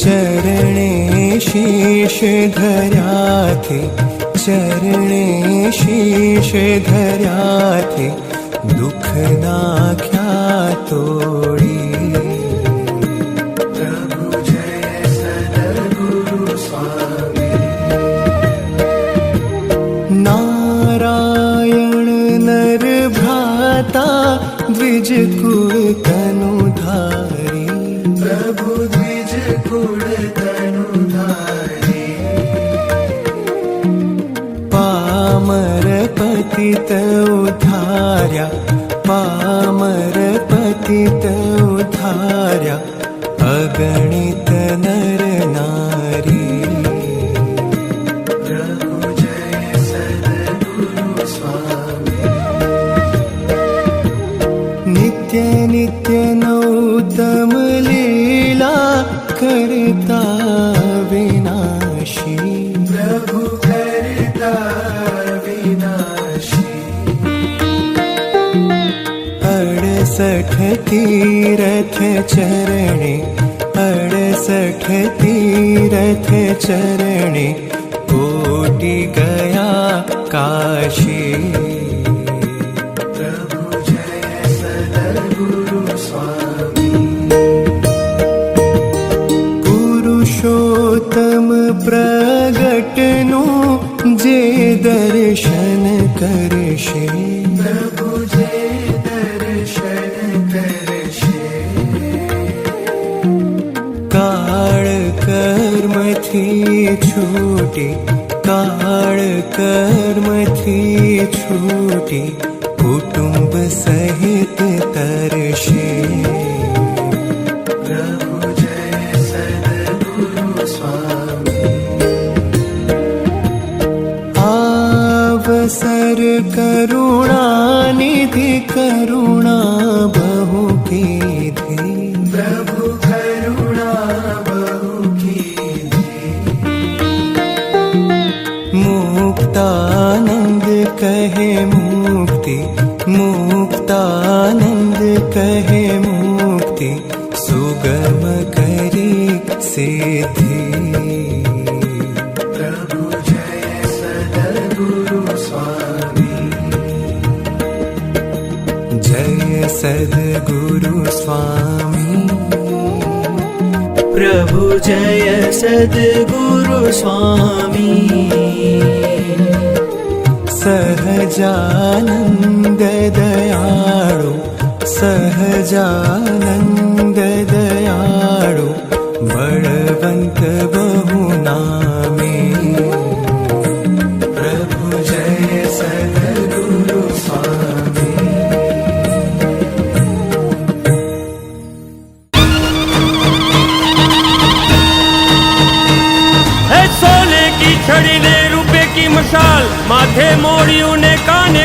चरणे शीश धर्याथे चरणे शीश तोड़ी। स्वामी। नारायण नर भ्राता पामर पतित उद्धार्या पामर उद्धार्या अगणित नर नारी। प्रभु जय सद्गुरु स्वामी। नित्य नित्य करता विनाशी प्रभु करता विनाशी अड़सठ तीरथ चरणे अड़सठ तीरथ चरणे कोटि गया काशी दर्शन करशे। प्रभु जे दर्शन करशे। काळ कर्मथी छूटी काळ कर्मथी छूटी कुटुंब सहित तरशे करुणा बहु कीधी प्रभु करुणा बहु कीधी मुक्तानंद कहे मुक्ति मुक्तानंद कहे मुक्ति सुगम करी सिद्धि। प्रभु जय सद्गुरु स्वामी। सद्गुरु स्वामी। प्रभु जय सद्गुरु स्वामी। सहजानन्द दयाळु सहजानन्द दयाळु बळवन्त ঘোষাল মাঝে মরিউনে কানে